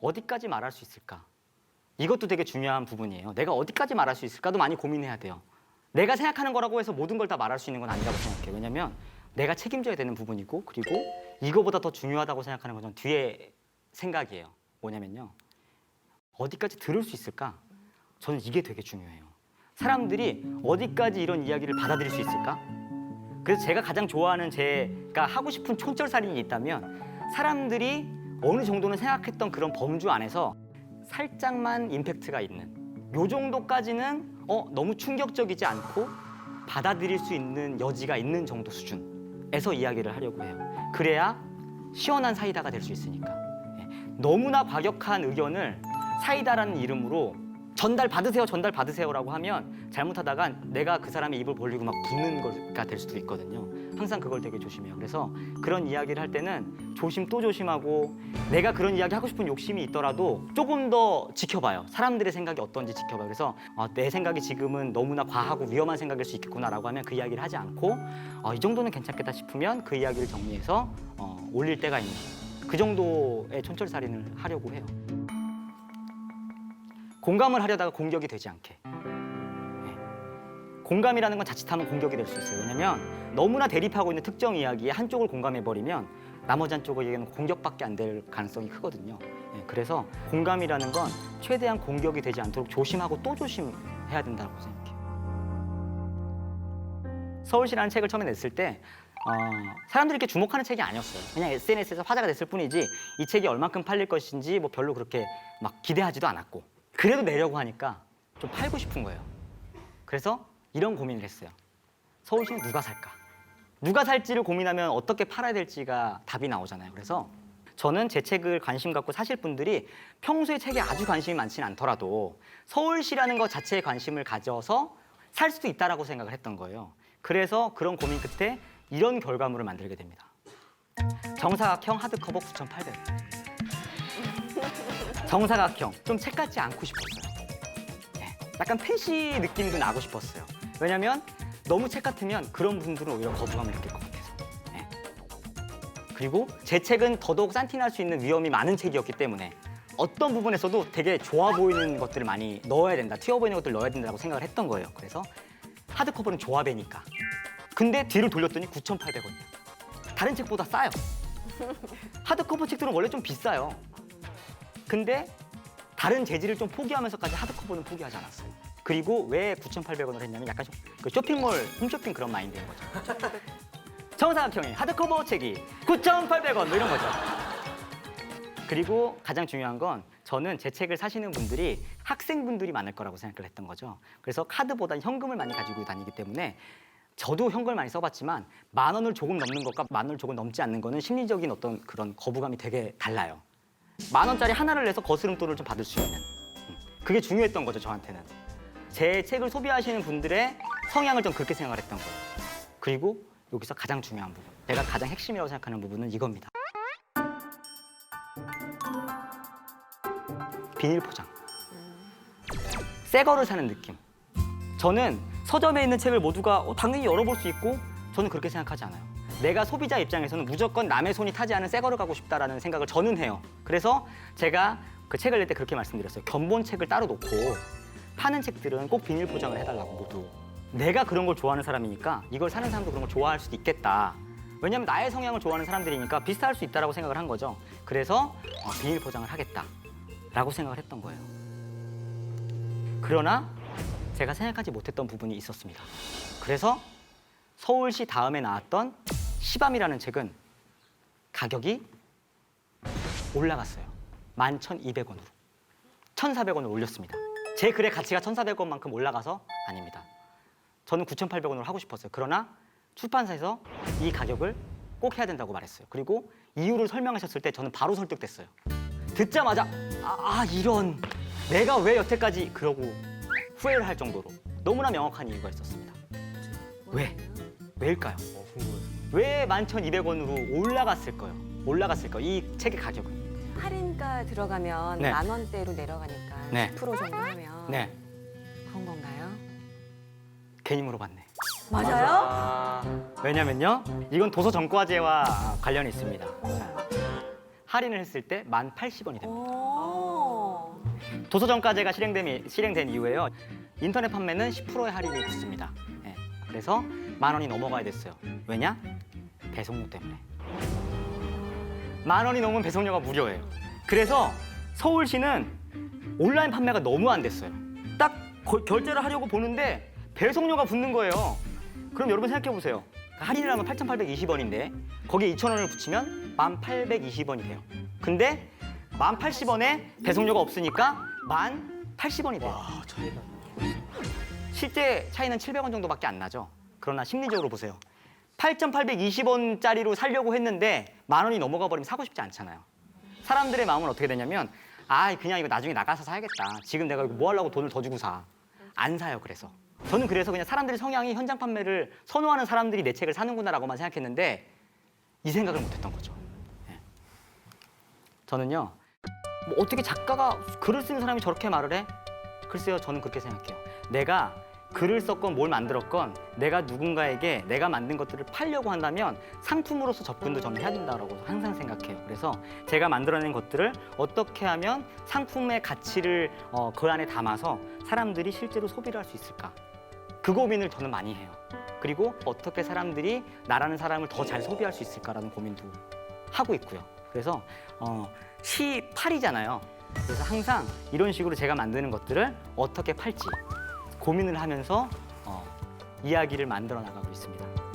어디까지 말할 수 있을까? 이것도 되게 중요한 부분이에요. 내가 어디까지 말할 수 있을까도 많이 고민해야 돼요. 내가 생각하는 거라고 해서 모든 걸 다 말할 수 있는 건 아니라고 생각해요. 왜냐면 내가 책임져야 되는 부분이고 그리고 이거보다 더 중요하다고 생각하는 건 전 뒤에 생각이에요. 뭐냐면요. 어디까지 들을 수 있을까? 저는 이게 되게 중요해요. 사람들이 어디까지 이런 이야기를 받아들일 수 있을까? 그래서 제가 가장 좋아하는 제가 하고 싶은 촌철살인이 있다면 사람들이 어느 정도는 생각했던 그런 범주 안에서 살짝만 임팩트가 있는 요 정도까지는 어 너무 충격적이지 않고 받아들일 수 있는 여지가 있는 정도 수준에서 이야기를 하려고 해요. 그래야 시원한 사이다가 될 수 있으니까. 예. 너무나 과격한 의견을 사이다라는 이름으로 전달 받으세요, 전달 받으세요라고 하면 잘못하다가 내가 그 사람의 입을 벌리고 막 붙는 거가 될 수도 있거든요. 항상 그걸 되게 조심해요. 그래서 그런 이야기를 할 때는 조심 또 조심하고 내가 그런 이야기 하고 싶은 욕심이 있더라도 조금 더 지켜봐요. 사람들의 생각이 어떤지 지켜봐요. 그래서 어, 내 생각이 지금은 너무나 과하고 위험한 생각일 수 있겠구나라고 하면 그 이야기를 하지 않고 어, 이 정도는 괜찮겠다 싶으면 그 이야기를 정리해서 어, 올릴 때가 있는 그 정도의 촌철살인을 하려고 해요. 공감을 하려다가 공격이 되지 않게. 네. 공감이라는 건 자칫하면 공격이 될 수 있어요. 왜냐면 너무나 대립하고 있는 특정 이야기에 한쪽을 공감해 버리면 나머지 한쪽에게는 공격밖에 안 될 가능성이 크거든요. 예, 그래서 공감이라는 건 최대한 공격이 되지 않도록 조심하고 또 조심해야 된다고 생각해요. 서울시라는 책을 처음에 냈을 때 어, 사람들이 이렇게 주목하는 책이 아니었어요. 그냥 SNS에서 화제가 됐을 뿐이지 이 책이 얼만큼 팔릴 것인지 뭐 별로 그렇게 막 기대하지도 않았고 그래도 내려고 하니까 좀 팔고 싶은 거예요. 그래서 이런 고민을 했어요. 서울시는 누가 살까? 누가 살지를 고민하면 어떻게 팔아야 될지가 답이 나오잖아요. 그래서 저는 제 책을 관심 갖고 사실 분들이 평소에 책에 아주 관심이 많지는 않더라도 서울시라는 것 자체에 관심을 가져서 살 수도 있다라고 생각을 했던 거예요. 그래서 그런 고민 끝에 이런 결과물을 만들게 됩니다. 정사각형 하드커버 9,800원. 정사각형 좀 책 같지 않고 싶었어요. 예, 약간 팬시 느낌도 나고 싶었어요. 왜냐면 너무 책 같으면 그런 분들은 오히려 거부감을 느낄 것 같아서. 예. 그리고 제 책은 더더욱 산티날 수 있는 위험이 많은 책이었기 때문에 어떤 부분에서도 되게 좋아 보이는 것들을 많이 넣어야 된다, 튀어 보이는 것들을 넣어야 된다고 생각을 했던 거예요. 그래서 하드커버는 조합이니까. 근데 뒤를 돌렸더니 9,800원이야. 다른 책보다 싸요. 하드커버 책들은 원래 좀 비싸요. 근데 다른 재질을 좀 포기하면서까지 하드커버는 포기하지 않았어요. 그리고 왜 9,800원을 했냐면 약간 좀그 쇼핑몰 홈쇼핑 그런 마인드인 거죠. 정사각형의 하드커버 책이 9,800원 뭐 이런 거죠. 그리고 가장 중요한 건 저는 제 책을 사시는 분들이 학생분들이 많을 거라고 생각을 했던 거죠. 그래서 카드보다 현금을 많이 가지고 다니기 때문에 저도 현금을 많이 써봤지만 만 원을 조금 넘는 것과 만 원을 조금 넘지 않는 거는 심리적인 어떤 그런 거부감이 되게 달라요. 만 원짜리 하나를 내서 거스름돈을 좀 받을 수 있는. 음, 그게 중요했던 거죠 저한테는. 제 책을 소비하시는 분들의 성향을 좀 그렇게 생각을 했던 거예요. 그리고 여기서 가장 중요한 부분 제가 가장 핵심이라고 생각하는 부분은 이겁니다. 비닐 포장. 새 거를 사는 느낌. 저는 서점에 있는 책을 모두가 어, 당연히 열어볼 수 있고 저는 그렇게 생각하지 않아요. 내가 소비자 입장에서는 무조건 남의 손이 타지 않은 새 거를 가고 싶다라는 생각을 저는 해요. 그래서 제가 그 책을 낼 때 그렇게 말씀드렸어요. 견본 책을 따로 놓고 파는 책들은 꼭 비닐 포장을 해달라고 모두. 내가 그런 걸 좋아하는 사람이니까 이걸 사는 사람도 그런 걸 좋아할 수도 있겠다. 왜냐하면 나의 성향을 좋아하는 사람들이니까 비슷할 수 있다라고 생각을 한 거죠. 그래서 어, 비닐 포장을 하겠다라고 생각을 했던 거예요. 그러나 제가 생각하지 못했던 부분이 있었습니다. 그래서 서울시 다음에 나왔던 시밤이라는 책은 가격이 올라갔어요. 11,200원으로. 1,400원을 올렸습니다. 제 글의 가치가 1,400원만큼 올라가서 아닙니다. 저는 9,800원으로 하고 싶었어요. 그러나 출판사에서 이 가격을 꼭 해야 된다고 말했어요. 그리고 이유를 설명하셨을 때 저는 바로 설득됐어요. 듣자마자 아, 아, 이런 내가 왜 여태까지 그러고 후회를 할 정도로 너무나 명확한 이유가 있었습니다. 왜? 왜일까요? 어, 궁금해. 왜 11,200원으로 올라갔을까요? 올라갔을까요? 이 책의 가격은? 할인가 들어가면 네. 만 원대로 내려가니까 네. 10% 정도 하면 네, 그런 건가요? 괜히 물어봤네. 맞아요? 아, 왜냐면요, 이건 도서 정과제와 관련이 있습니다. 할인을 했을 때 1,080원이 됩니다. 오. 도서정가제가 실행된, 실행된 이후에요. 인터넷 판매는 10%의 할인이 붙습니다. 예, 그래서 만 원이 넘어가야 됐어요. 왜냐? 배송료 때문에. 만 원이 넘으면 배송료가 무료예요. 그래서 서울시는 온라인 판매가 너무 안 됐어요. 딱 거- 결제를 하려고 보는데 배송료가 붙는 거예요. 그럼 여러분 생각해 보세요. 할인을 하면 8,820원인데 거기에 2,000원을 붙이면 1,820원이 돼요. 근데 1,080원에 배송료가 없으니까 1,080원이 돼요. 와 차이가. 실제 차이는 700원 정도밖에 안 나죠. 그러나 심리적으로 보세요. 8,820원짜리로 살려고 했는데 만 원이 넘어가 버리면 사고 싶지 않잖아요. 사람들의 마음은 어떻게 되냐면 아 그냥 이거 나중에 나가서 사야겠다. 지금 내가 이거 뭐 하려고 돈을 더 주고 사. 안 사요. 그래서 저는 그래서 그냥 사람들의 성향이 현장 판매를 선호하는 사람들이 내 책을 사는구나라고만 생각했는데 이 생각을 못했던 거죠. 예. 저는요 뭐 어떻게 작가가 글을 쓰는 사람이 저렇게 말을 해? 글쎄요, 저는 그렇게 생각해요. 내가 글을 썼건 뭘 만들었건 내가 누군가에게 내가 만든 것들을 팔려고 한다면 상품으로서 접근도 저는 해야 된다고 항상 생각해요. 그래서 제가 만들어낸 것들을 어떻게 하면 상품의 가치를 어, 그 안에 담아서 사람들이 실제로 소비를 할 수 있을까? 그 고민을 저는 많이 해요. 그리고 어떻게 사람들이 나라는 사람을 더 잘 소비할 수 있을까라는 고민도 하고 있고요. 그래서 어, 시 8이잖아요. 그래서 항상 이런 식으로 제가 만드는 것들을 어떻게 팔지 고민을 하면서 어, 이야기를 만들어 나가고 있습니다.